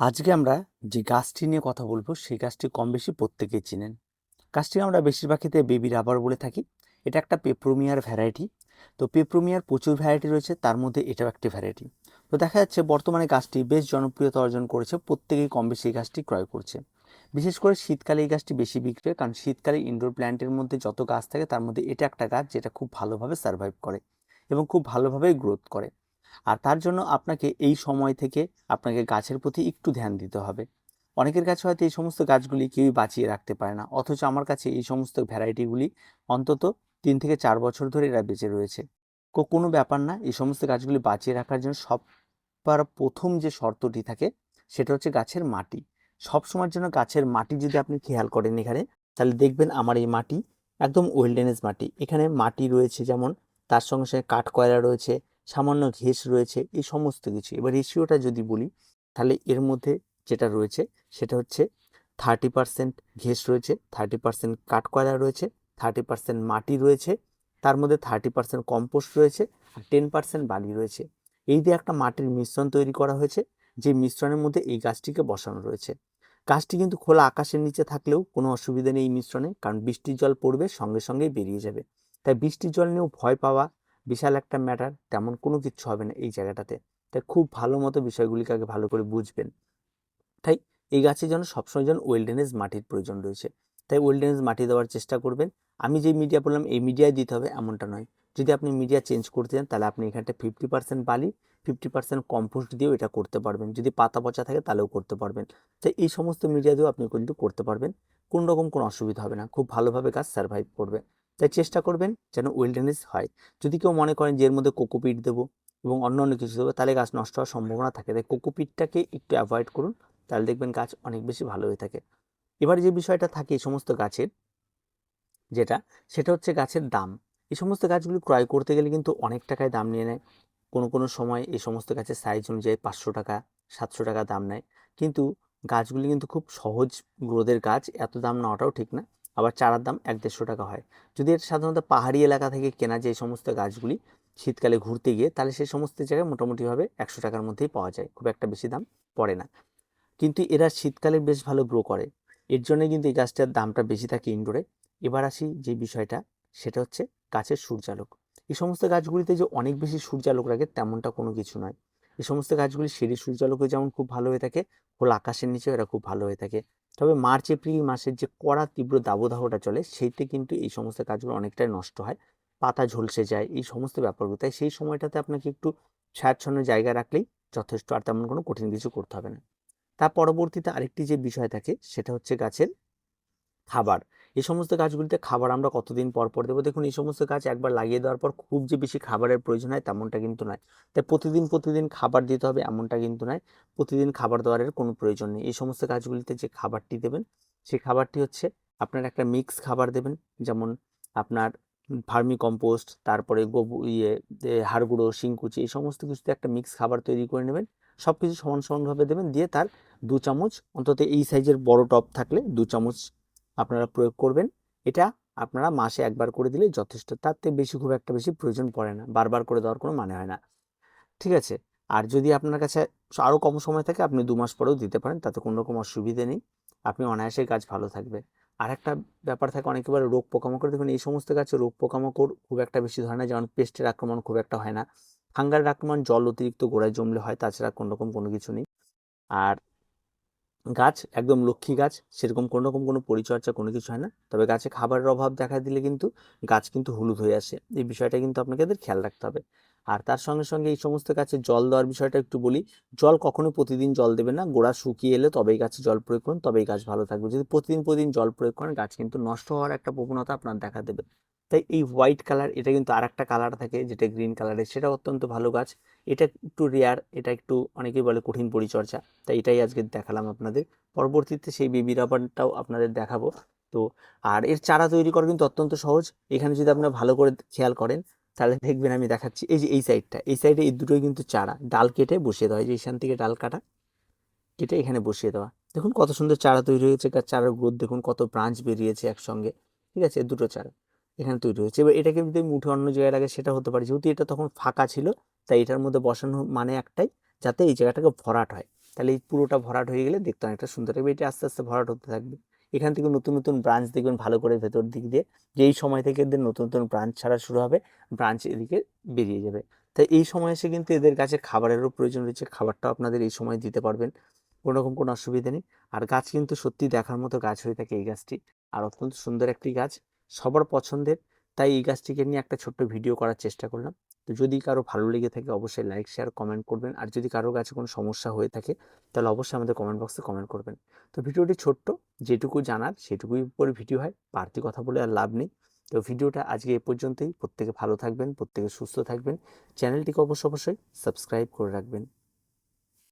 আজকে আমরা যে গাছটি নিয়ে কথা বলব, সেই গাছটি কম বেশি প্রত্যেকেই চিনেন। গাছটি আমরা বেশিরভাগ ক্ষেত্রে বেবি রাবার বলে থাকি। এটা একটা পেপ্রোমিয়ার ভ্যারাইটি। তো পেপ্রোমিয়ার প্রচুর ভ্যারাইটি রয়েছে, তার মধ্যে এটাও একটি ভ্যারাইটি। তো দেখা যাচ্ছে বর্তমানে গাছটি বেশ জনপ্রিয়তা অর্জন করেছে, প্রত্যেকেই কম বেশি এই গাছটি ক্রয় করছে। বিশেষ করে শীতকালে এই গাছটি বেশি বিক্রি হয়, কারণ শীতকালে ইনডোর প্ল্যান্টের মধ্যে যত গাছ থাকে, তার মধ্যে এটা একটা গাছ যেটা খুব ভালোভাবে সার্ভাইভ করে এবং খুব ভালোভাবে গ্রোথ করে। আর তার জন্য আপনাকে এই সময় থেকে আপনাকে গাছের প্রতি একটু ধ্যান দিতে হবে। অনেকের কাছে হয়তো এই সমস্ত গাছগুলি কেউই বাঁচিয়ে রাখতে পারে না, অথচ আমার কাছে এই সমস্ত ভ্যারাইটিগুলি অন্তত তিন থেকে চার বছর ধরে এরা বেঁচে রয়েছে। কোনো ব্যাপার না, এই সমস্ত গাছগুলি বাঁচিয়ে রাখার জন্য সবার প্রথম যে শর্তটি থাকে, সেটা হচ্ছে গাছের মাটি। সব সময়ের জন্য গাছের মাটি যদি আপনি খেয়াল করেন এখানে, তাহলে দেখবেন আমার এই মাটি একদম ওয়েলডেনেস মাটি। এখানে মাটি রয়েছে যেমন, তার সঙ্গে সঙ্গে কাঠ কয়লা রয়েছে সামান্য ঘেঁস রয়েছে, এই সমস্ত কিছু। এবার রেশিওটা যদি বলি, তাহলে এর মধ্যে যেটা রয়েছে, সেটা হচ্ছে থার্টি পার্সেন্ট ঘেঁস রয়েছে থার্টি পার্সেন্ট কাঠকয়লা রয়েছে থার্টি পার্সেন্ট মাটি রয়েছে, তার মধ্যে থার্টি পার্সেন্ট কম্পোস্ট রয়েছে, আর টেন পার্সেন্ট বালি রয়েছে। এই দিয়ে একটা মাটির মিশ্রণ তৈরি করা হয়েছে, যে মিশ্রণের মধ্যে এই গাছটিকে বসানো রয়েছে। গাছটি কিন্তু খোলা আকাশের নিচে থাকলেও কোনো অসুবিধা নেই এই মিশ্রণে, কারণ বৃষ্টির জল পড়বে, সঙ্গে সঙ্গেই বেরিয়ে যাবে। তাই বৃষ্টির জল নিয়েও ভয় পাওয়া বিশাল একটা ম্যাটার তেমন কোনো কিছু হবে না এই জায়গাটাতে। তাই খুব ভালো মতো বিষয়গুলিকে আগে ভালো করে বুঝবেন। তাই এই গাছের জন্য সবসময় যেন ওয়েলডেনেস মাটির প্রয়োজন রয়েছে। তাই ওয়েলডেনেস মাটি দেওয়ার চেষ্টা করবেন। আমি যে মিডিয়া বললাম এই মিডিয়ায় দিতে হবে, এমনটা নয়। যদি আপনি মিডিয়া চেঞ্জ করতে চান, তাহলে আপনি এখানটা ফিফটি পার্সেন্ট বালি ফিফটি পার্সেন্ট কম্পোস্ট দিয়েও এটা করতে পারবেন। যদি পাতা পচা থাকে, তাহলেও করতে পারবেন। তাই এই সমস্ত মিডিয়া দিয়েও আপনি কিন্তু করতে পারবেন। কোনো রকম কোনো অসুবিধা হবে না। খুব ভালোভাবে গাছ সার্ভাইভ করবে। তাই চেষ্টা করবেন যেন ওয়েলডেনেস হয়। যদি কেউ মনে করেন যে এর মধ্যে কোকোপিট দেবো এবং অন্য অন্য কিছু দেবো, তাহলে গাছ নষ্ট হওয়ার সম্ভাবনা থাকে। তাই কোকোপিটটাকে একটু অ্যাভয়েড করুন, তাহলে দেখবেন গাছ অনেক বেশি ভালো হয়ে থাকে। এবার যে বিষয়টা থাকে এই সমস্ত গাছের, যেটা, সেটা হচ্ছে গাছের দাম। এই সমস্ত গাছগুলি ক্রয় করতে গেলে কিন্তু অনেক টাকায় দাম নিয়ে নেয়। কোনো কোনো সময় এই সমস্ত গাছের সাইজ অনুযায়ী পাঁচশো টাকা, সাতশো টাকা দাম নেয়। কিন্তু গাছগুলি কিন্তু খুব সহজ গ্রোথের গাছ, এত দাম নেওয়াটাও ঠিক না। আবার চারার দাম এক দেড়শো টাকা হয়। যদি এটা সাধারণত পাহাড়ি এলাকা থেকে কেনা যে সমস্ত গাছগুলি শীতকালে ঘুরতে গিয়ে, তাহলে সেই সমস্ত জায়গায় মোটামুটিভাবে একশো টাকার মধ্যেই পাওয়া যায়। খুব একটা বেশি দাম পড়ে না। কিন্তু এরা শীতকালে বেশ ভালো গ্রো করে। এর জন্য কিন্তু এই গাছটার দামটা বেশি থাকে ইনডোরে এবার আসি যে বিষয়টা, সেটা হচ্ছে গাছের সূর্যালোক। এই সমস্ত গাছগুলিতে যে অনেক বেশি সূর্যালোক লাগে তেমনটা কোনো কিছু নয়। এই সমস্ত গাছগুলি সিঁড়ি সূর্যালোকে যেমন খুব ভালো হয়ে থাকে, খোলা আকাশের নিচেও এরা খুব ভালো হয়ে থাকে। তবে মার্চ, এপ্রিল মাসের যে কড়া তীব্র দাবদাহটা চলে, সেইতে কিন্তু এই সমস্ত গাছগুলো অনেকটাই নষ্ট হয়। পাতা ঝলসে যায়, এই সমস্ত ব্যাপারগুলো। তাই সেই সময়টাতে আপনাকে একটু ছায়াচ্ছন্ন জায়গা রাখলেই যথেষ্ট, আর তেমন কোনো কঠিন কিছু করতে হবে না। তার পরবর্তীতে আরেকটি যে বিষয় থাকে, সেটা হচ্ছে গাছের খাবার। এই সমস্ত গাছগুলিতে খাবার আমরা কতদিন পর পর দেবো? দেখুন, এই সমস্ত গাছ একবার লাগিয়ে দেওয়ার পর খুব যে বেশি খাবারের প্রয়োজন হয় তেমনটা কিন্তু নয়। তাই প্রতিদিন প্রতিদিন খাবার দিতে হবে এমনটা কিন্তু নয়। প্রতিদিন খাবার দেওয়ার কোনো প্রয়োজন নেই। এই সমস্ত গাছগুলিতে যে খাবারটি দেবেন, সেই খাবারটি হচ্ছে আপনার একটা মিক্স খাবার দেবেন। যেমন আপনার ভার্মি কম্পোস্ট, তারপরে গোবর ইয়ে হাড় গুঁড়ো শিংকুচি, এই সমস্ত কিছুতে একটা মিক্স খাবার তৈরি করে নেবেন। সব কিছু সমান সমানভাবে দেবেন। দিয়ে তার দু চামচ, অন্তত এই সাইজের বড় টপ থাকলে দু চামচ আপনারা প্রয়োগ করবেন। এটা আপনারা মাসে একবার করে দিলে যথেষ্ট। তার থেকে বেশি খুব একটা বেশি প্রয়োজন পড়ে না। বারবার করে দেওয়ার কোনো মানে হয় না। ঠিক আছে? আর যদি আপনার কাছে আরও কম সময় থাকে, আপনি দু মাস পরেও দিতে পারেন। তাতে কোনো রকম অসুবিধে নেই। আপনি অনায়াসে গাছ ভালো থাকবে। আর একটা ব্যাপার থাকে, অনেকে বলে রোগ পোকামাকড়। দেখুন, এই সমস্ত গাছে রোগ পোকামাকড় খুব একটা বেশি ধরে না। যেমন পেস্টের আক্রমণ খুব একটা হয় না। ফাঙ্গালের আক্রমণ জল অতিরিক্ত গোড়ায় জমলে হয়। তাছাড়া কোনো রকম কোনো কিছু নেই। আর গাছ, একদম লক্ষ্মী গাছ, সেরকম কোনো রকম কোনো পরিচর্যা কোনো কিছু হয় না। তবে গাছে খাবারের অভাব দেখা দিলে কিন্তু গাছ কিন্তু হলুদ হয়ে আসে। এই বিষয়টা কিন্তু আপনাকে এদের খেয়াল রাখতে হবে। আর তার সঙ্গে সঙ্গে এই সমস্ত গাছে জল দেওয়ার বিষয়টা একটু বলি। জল কখনো প্রতিদিন জল দেবে না। গোড়া শুকিয়ে এলে তবেই গাছে জল প্রয়োগ করুন, তবেই গাছ ভালো থাকবে। যদি প্রতিদিন প্রতিদিন জল প্রয়োগ করেন, গাছ কিন্তু নষ্ট হওয়ার একটা প্রবণতা আপনার দেখা দেবে। তাই এই হোয়াইট কালার এটা কিন্তু আর একটা কালার থাকে যেটা গ্রিন কালারের সেটা অত্যন্ত ভালো গাছ। এটা একটু রেয়ার এটা একটু অনেকেই বলে কঠিন পরিচর্যা। তাই এটাই আজকে দেখালাম আপনাদের। পরবর্তীতে সেই বেবি রাবারটাও আপনাদের দেখাবো। তো আর এর চারা তৈরি করা কিন্তু অত্যন্ত সহজ। এখানে যদি আপনারা ভালো করে খেয়াল করেন, তাহলে দেখবেন আমি দেখাচ্ছি। এই যে এই সাইডটা এই সাইডে এই দুটোই কিন্তু চারা। ডাল কেটে বসিয়ে দেওয়া হয় যে এইখান থেকে ডাল কাটা, কেটে এখানে বসিয়ে দেওয়া। দেখুন কত সুন্দর চারা তৈরি হয়েছে। চারার গ্রোথ দেখুন কত ব্রাঞ্চ বেরিয়েছে একসঙ্গে। ঠিক আছে? দুটো চারা। এখানে তৈরি হয়েছে। এবার এটাকে যদি আমি উঠে অন্য জায়গায় লাগে সেটা হতে পারে। যেহেতু এটা তখন ফাঁকা ছিল, তাই এটার মধ্যে বসানো মানে একটাই, যাতে এই জায়গাটাকে ভরাট হয়। তাহলে এই পুরোটা ভরাট হয়ে গেলে দেখতে অনেকটা সুন্দর লাগবে। এটা আস্তে আস্তে ভরাট হতে থাকবে। এখান থেকে নতুন নতুন ব্রাঞ্চ দেখবেন ভালো করে ভেতর দিক দিয়ে। যে এই সময় থেকে এদের নতুন নতুন ব্রাঞ্চ ছাড়া শুরু হবে ব্রাঞ্চ এদিকে বেরিয়ে যাবে। তাই এই সময় এসে কিন্তু এদের কাছে খাবারেরও প্রয়োজন রয়েছে। খাবারটাও আপনাদের এই সময় দিতে পারবেন। কোনো রকম কোনো অসুবিধা নেই। আর গাছ কিন্তু সত্যি দেখার মতো গাছ হয়ে থাকে এই গাছটি। আর অত্যন্ত সুন্দর একটি গাছ। সবার পছন্দের। তাই এই গাছটিকে নিয়ে একটা ছোট্ট ভিডিও করার চেষ্টা করলাম। তো যদি কারও ভালো লেগে থাকে অবশ্যই লাইক শেয়ার কমেন্ট করবেন। আর যদি কারও কাছে কোনো সমস্যা হয়ে থাকে, তাহলে অবশ্যই আমাদের কমেন্ট বক্সে কমেন্ট করবেন। তো ভিডিওটি ছোট্ট, যেটুকু জানার সেটুকুই উপরে ভিডিও হয়, বাড়তি কথা বলে আর লাভ নেই। তো ভিডিওটা আজকে এ পর্যন্তই। প্রত্যেকে ভালো থাকবেন, প্রত্যেকে সুস্থ থাকবেন। চ্যানেলটিকে অবশ্য অবশ্যই সাবস্ক্রাইব করে রাখবেন।